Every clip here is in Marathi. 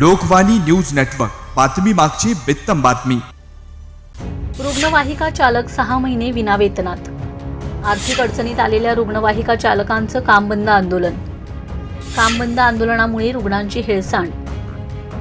Lokvani news network. बातमी मागची बित्तम बातमी. रुग्णवाहिका चालक सहा महिने विनावेतनात. आर्थिक अडचणीत आलेल्या रुग्णवाहिका चालकांचं काम बंद आंदोलन. काम बंद आंदोलनामुळे रुग्णांची हेळसांड.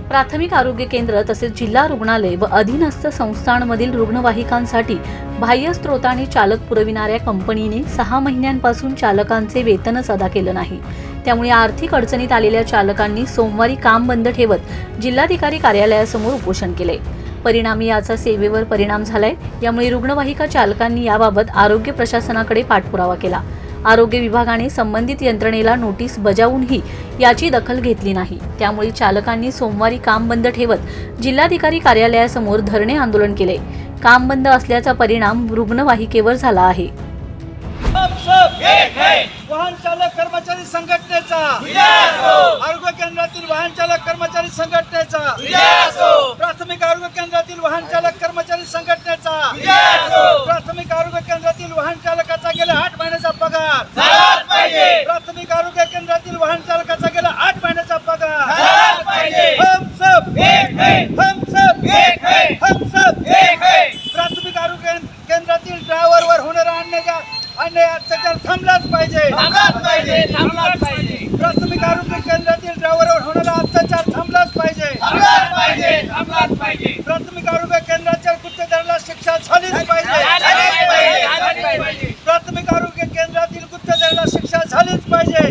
प्राथमिक आरोग्य केंद्र तसेच जिल्हा रुग्णालय व अधीनस्थ संस्थांमधील रुग्णवाहिकांसाठी बाह्य स्त्रोताने चालक पुरविणाऱ्या कंपनीने सहा महिन्यांपासून चालकांचे वेतनच अदा केलं नाही. त्यामुळे आर्थिक अडचणीत आलेल्या चालकांनी सोमवारी काम बंद ठेवत जिल्हाधिकारी कार्यालयासमोर उपोषण केले. परिणामी याचा सेवेवर परिणाम झालाय. यामुळे रुग्णवाहिका चालकांनी याबाबत आरोग्य प्रशासनाकडे पाठपुरावा केला. आरोग्य विभागाने संबंधित यंत्रणेला नोटीस बजावूनही याची दखल घेतली नाही. त्यामुळे चालकांनी सोमवारी काम बंद ठेवत जिल्हाधिकारी कार्यालयासमोर धरणे आंदोलन केले. काम बंद असल्याचा परिणाम रुग्णवाहिकेवर झाला आहे. सब वाहन चालक कर्मचारी संघटनेचा. आरोग्य केंद्रातील वाहन चालक कर्मचारी संघटनेचा. प्राथमिक आरोग्य केंद्रातील वाहन चालक कर्मचारी संघटनेचा. प्राथमिक आरोग्य केंद्रातील वाहन चालकाचा गेल्या आठ महिन्याचा पगार. प्राथमिक आरोग्य केंद्रातील वाहन चालकाचा गेल्या आठ महिन्याचा पगार. हम सब हम सब हम सब प्राथमिक आरोग्य केंद्रातील ड्रायव्हरवर होणारा अन्याय अन्याय अत्याचार थांबलाच पाहिजे. प्राथमिक आरोग्य केंद्रातील ड्रायव्हरवर होणारा अत्याचार थांबलाच पाहिजे. प्राथमिक आरोग्य केंद्राच्या गुत्तेदाराला शिक्षा झालीच पाहिजे. प्राथमिक आरोग्य केंद्रातील गुत्तेदाराला शिक्षा झालीच पाहिजे.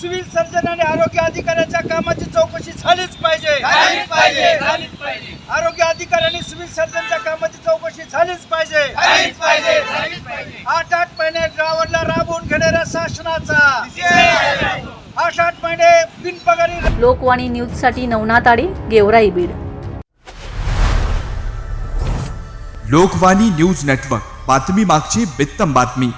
सिव्हिल सर्जन आणि आरोग्य अधिकाऱ्याच्या कामाची चौकशी झालीच पाहिजे. आणि सिव्हिल सर्जनच्या कामाची चौकशी झालीच पाहिजे. आठ आठ महिने ड्रायव्हरला राबवून घेणाऱ्या शासनाचा. आठ आठ महिने बिनपगारी लोकवाणी न्यूजसाठी नवनाथ आडे गेवराई बीड. लोकवाणी न्यूज नेटवर्क बातमी मागची बित्तम बातमी.